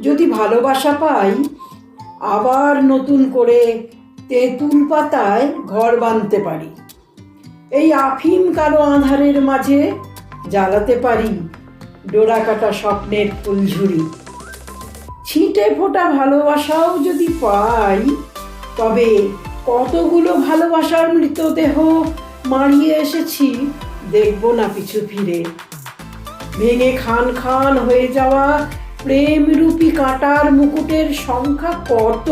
যদি ভালোবাসা পাই, আবার নতুন করে তেঁতুল পাতায় ঘর বাঁধতে পারি। এই আফিম কালো আঁধারের মাঝে জ্বালাতে পারি ডোরা কাটা স্বপ্নের ফুলঝুরি। ছিটে ফোটা ভালোবাসাও যদি পাই, তবে কতগুলো ভালোবাসার মৃতদেহ মারিয়ে এসেছি দেখব না পিছু ফিরে। ভেঙে খান খান হয়ে যাওয়া প্রেমরূপী কাঁটার মুকুটের সংখ্যা কত?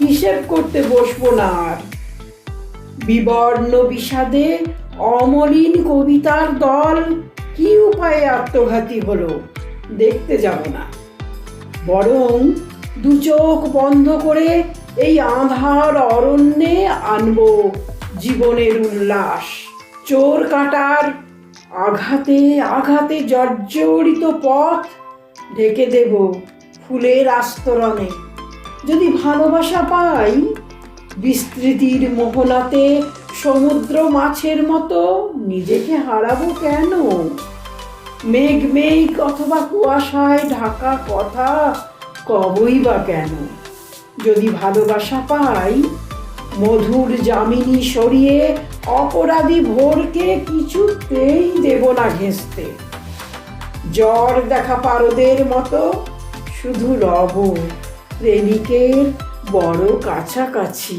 হিসেব করতে বসবো না আর। বিবর্ণ বিষাদে অমলিন কবিতার দল কি উপায়ে আত্মঘাতী হলো দেখতে যাব না। বরং দু চোখ বন্ধ করে এই আধার অরণ্যে আনব জীবনের উল্লাস। চোর কাটার আঘাতে আঘাতে জর্জরিত পথ ঢেকে দেব ফুলের আস্তরণে। যদি ভালোবাসা পাই, বিস্তৃতির মোহনাতে সমুদ্র মাছের মতো নিজেকে হারাবো কেন? মেঘ মেঘ অথবা কুয়াশায় ঢাকা কথা কবই বা কেন? যদি ভালোবাসা পাই, মধুর জামিনী সরিয়ে অপরাধী ভোরকে কিছুতেই দেব না ঘেঁষতে। জ্বর দেখা পারদের মতো। শুধু রব প্রেমিকের বড় কাছাকাছি।